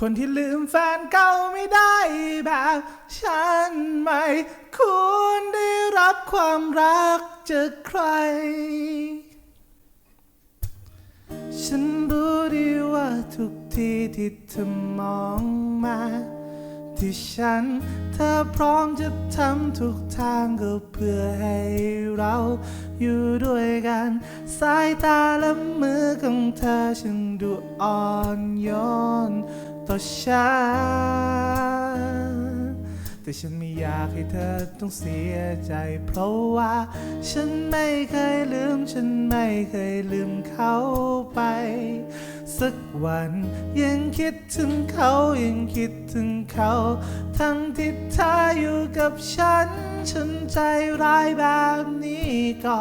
คนที่ลืมแฟนเก่าไม่ได้แบบฉันไม่ควรได้รับความรักจากใคร ฉันรู้ดีว่าทุกทีที่เธอมองมา ที่ฉันเธอพร้อมจะทำทุกทางก็เพื่อให้เราอยู่ด้วยกัน สายตาและมือของเธอฉันดูอ่อนโยน ต่อฉันแต่ฉันไม่อยากให้เธอต้องเสียใจ เพราะว่า ฉันไม่เคยลืม ฉันไม่เคยลืมเขาไป สักวันยังคิดถึงเขายังคิดถึงเขา ทั้งที่เธออยู่กับฉัน ฉันใจร้ายแบบนี้ก็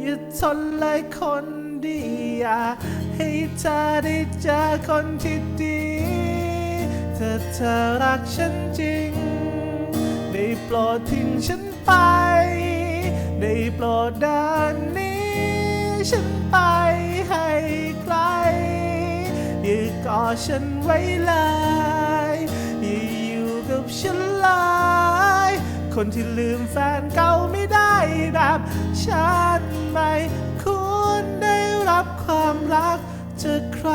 อย่าทนเลยคนดีอยากให้เธอได้เจอคนที่ดี เธอเธอรักฉันจริง ได้โปรดทิ้งฉันไป ได้โปรดเดินนี้ ฉันไปให้ไกล อย่ากอดฉันไว้เลยอย่าอยู่กับฉันเลยคนที่ลืมแฟนเก่าไม่ได้แบบฉันไม่ควรได้รับความรักจากใคร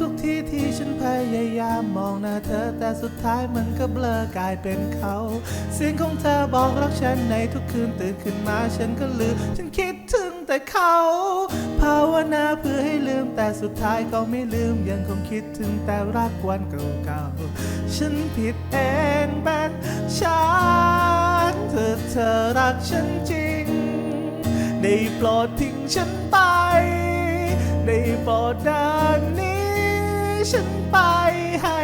ทุกที่ที่ฉันพยายามมองหน้าเธอ แต่สุดท้ายมันก็เบลอกลายเป็นเขา เสียงของเธอบอกรักฉันในทุกคืนตื่นขึ้นมาฉันก็ลืมฉันคิดถึงแต่เขา ภาวนาเพื่อให้ลืมแต่สุดท้ายก็ไม่ลืมยังคงคิดถึงแต่รักวันเก่าๆฉันผิดเองเป็นฉันเธอเธอรักฉันจริงได้โปรดทิ้งฉันไปได้โปรดดินนี้ ฉันไปให้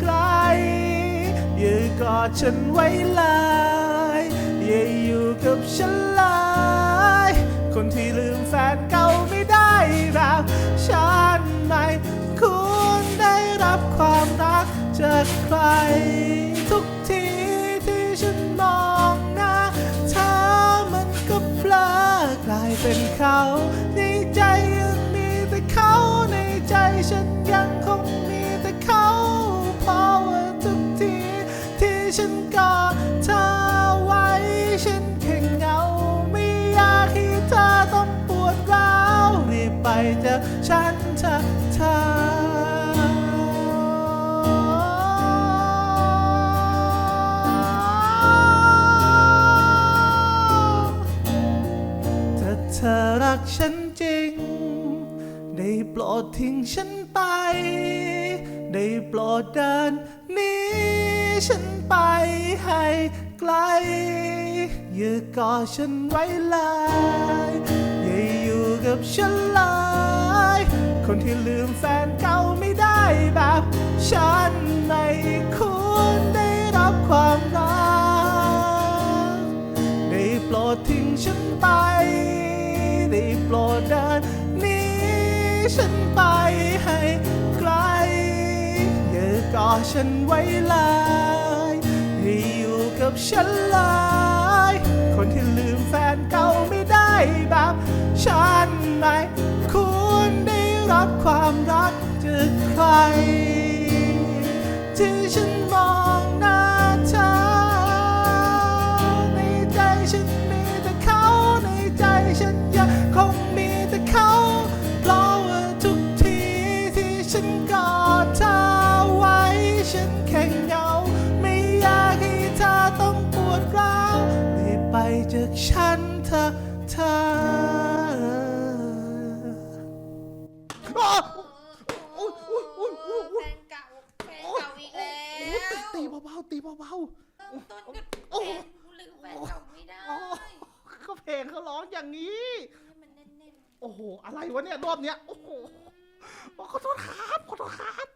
ไกล อย่ากอดฉันไว้เลยอย่าอยู่กับฉันเลย คนที่ลืมแฟนเก่าไม่ได้แบบฉันไม่คุณได้รับความรักจากใครทุก ฉันยังคงมีแต่เขาเพราะว่าทุกที ที่ฉันกอดเธอไว้ ฉันแค่เหงา ไม่อยากให้เธอต้องปวดร้าวรีบไปจากฉันเธอเธอถ้าเธอรักฉันจริง ได้โปรดทิ้งฉันไป ได้โปรดเดินหนี้ฉันไปให้ไกล อย่ากอดฉันไว้เลยอย่าอยู่กับฉันเลย คนที่ลืมแฟนเก่าไม่ได้แบบ ฉันไม่ควรได้รับความรัก อกอฉันไว้ลายให้อยู่กับฉันลายคนที่ลืมแฟนเก่าไม่ได้แบบฉันไม่ควรได้รับความรักจากใคร ที่ฉันมอง ฉันเธอเธออ้าวอุ๊ยอุ๊ยอุ๊ยอุ๊ยอุ๊ยแฟนเก่าแฟนเก่าอีกแล้วตีเบาๆตีเบาเริ่มต้นกับแฟนกูลืมแฟนเก่าไม่ได้ๆอ๋อก็เพลงเขาร้องอย่างนี้ ให้มันแน่นโอ้โห อะไรวะเนี่ยรอบเนี้ย โอ้โหโอ้ขอโทษครับ ขอโทษครับ